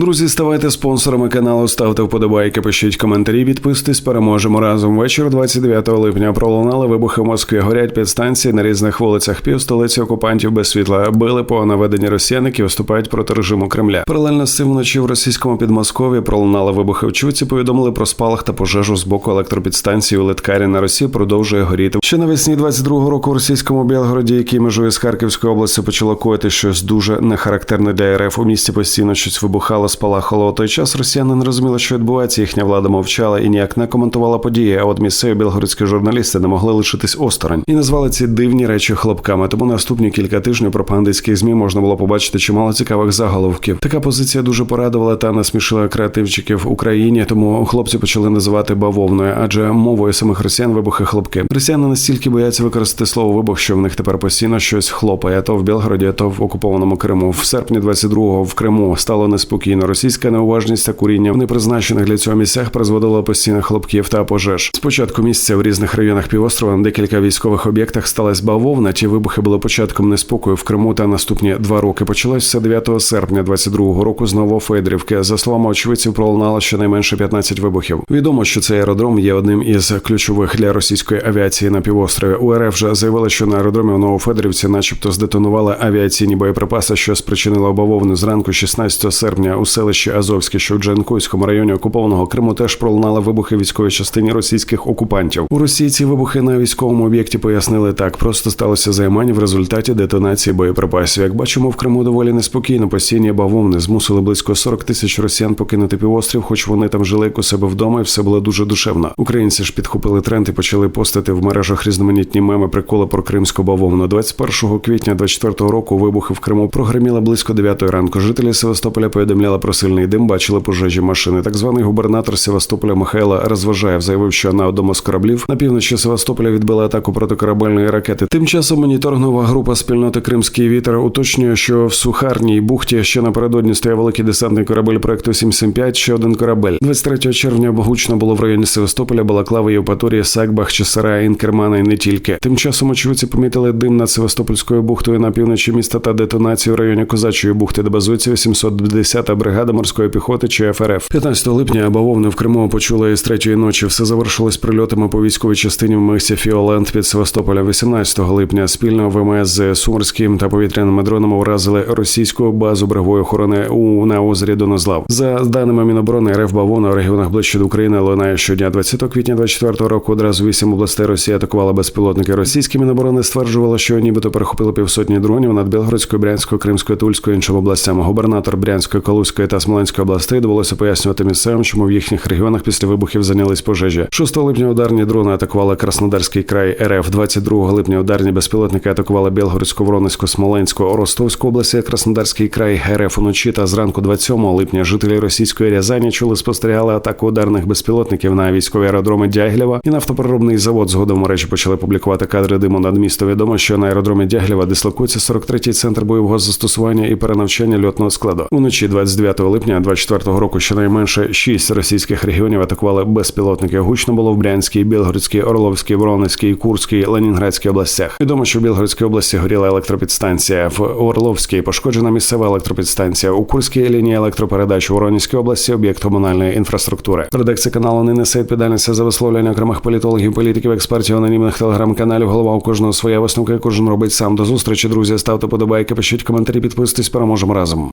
Друзі, ставайте спонсорами каналу, ставте вподобайки, пишіть коментарі, підписуйтесь, переможемо разом. Вечір 29 липня пролунали вибухи в Москві. Горять підстанції на різних вулицях. Пів столиці окупантів без світла били по наведенні росіян, які виступають проти режиму Кремля. Паралельно з цим вночі в російському підмосков'ї пролунали вибухи в Чуці. Повідомили про спалах та пожежу з боку електропідстанції у Литкарі на Росії. Продовжує горіти. Ще навесні 22-го року в російському Білгороді, який межує з Харківською областю, почало коїти щось дуже нехарактерне для РФ. У місті постійно щось вибухало, спалахало. У той час росіяни не розуміли, що відбувається. Їхня влада мовчала і ніяк не коментувала події. А от місцеві білгородські журналісти не могли лишитись осторонь і назвали ці дивні речі хлопками. Тому наступні кілька тижнів пропагандистських змі можна було побачити чимало цікавих заголовків. Така позиція дуже порадувала та насмішила креативчиків в Україні. Тому хлопці почали називати бавовною, адже мовою самих росіян вибухи хлопки. Росіяни настільки бояться використати слово вибух, що в них тепер постійно щось хлопає. То в Білгороді, то в окупованому Криму. В серпні 22-го в Криму стало неспокійно. Російська неуважність та куріння в непризначених для цього місцях призводило постійних хлопків та пожеж. Спочатку місця в різних районах півострова на декілька військових об'єктах сталася бавовна. Ті вибухи були початком неспокою в Криму та наступні два роки. Почалось все 9 серпня 22-го року з Новофедрівки. За словами очевидців, пролунало щонайменше 15 вибухів. Відомо, що цей аеродром є одним із ключових для російської авіації на півострові. УРФ вже заявили, що на аеродромі в Новофедрівці, начебто, здетонували авіаційні боєприпаси, що спричинило бавовну зранку 16 серпня селищі Азовське, що в Джанкойському районі окупованого Криму, теж пролунали вибухи в військовій частині російських окупантів. У Росії ці вибухи на військовому об'єкті пояснили так: просто сталося займання в результаті детонації боєприпасів. Як бачимо, в Криму доволі неспокійно. Постійні бавовни змусили близько 40 тисяч росіян покинути півострів, хоч вони там жили як у себе вдома, і все було дуже душевно. Українці ж підхопили тренд і почали постити в мережах різноманітні меми приколи про кримську бавовну. 21 квітня 24 року вибухи в Криму прогреміли близько 9 ранку. Жителі Севастополя повідомляли про сильний дим, бачили пожежі машини. Так званий губернатор Севастополя Михайла Розважаєв заявив, що на одному з кораблів на півночі Севастополя відбили атаку протикорабельної ракети. Тим часом моніторингова група спільноти Кримський вітер уточнює, що в сухарній бухті ще напередодні стояв великий десантний корабель проекту 775, ще один корабель. 23 червня гучно було в районі Севастополя, Балаклава, Євпаторія, Сакбах, Чесара, Інкермана і не тільки. Тим часом очевидці помітили дим над Севастопольською бухтою на півночі міста та детонацію в районі Козачої бухти, де базується 810-та бригада морської піхоти чи ФРФ. 15 липня бавовни в Криму почули з третьої ночі. Все завершилось прильотами по військовій частині в місті Фіоленд під Севастополем. 18 липня спільно ВМС з Сумерським та повітряними дронами вразили російську базу берегової охорони у на озері Донозлав. За даними Міноборони, РФ бавовна у регіонах ближче до України лунає щодня. 20 квітня 24 року одразу вісім областей Росії атакували безпілотники. Російські міноборони стверджували, що нібито перехопили півсотні дронів над Білгородською, Брянською, Кримською, Тульською іншими областями. Губернатор Брянської, Калузької та Смоленської областей довелося пояснювати місцевим, чому в їхніх регіонах після вибухів зайнялись пожежі. 6 липня ударні дрони атакували Краснодарський край РФ. 22 липня ударні безпілотники атакували Білгородську, Воронезьку, Смоленську, Ростовську області, Краснодарський край РФ уночі та зранку 27 липня жителі російської Рязані чули спостерігали атаку ударних безпілотників на військові аеродроми Дягілєва і нафтопереробний завод. Згодом мережі почали публікувати кадри диму над містом. Відомо, що на аеродромі Дягілєва дислокується 43-й центр бойового застосування і перенавчання льотного складу. Уночі 29 липня 24 року щонайменше шість російських регіонів атакували безпілотники. Гучно було в Брянській, Білгородській, Орловській, Воронезькій, Курській, Ленінградській областях. Відомо, що в Білгородській області горіла електропідстанція. В Орловській пошкоджена місцева електропідстанція. У Курській лінії електропередач у Воронезькій області об'єкт комунальної інфраструктури. Редакція каналу не несе відповідальності за висловлення окремих політологів, політиків, експертів, анонімних телеграм-каналів. Голова у кожного своя висновка, кожен робить сам. До зустрічі, друзі. Ставте подобайки, пишіть коментарі, підписуйтесь, переможемо разом.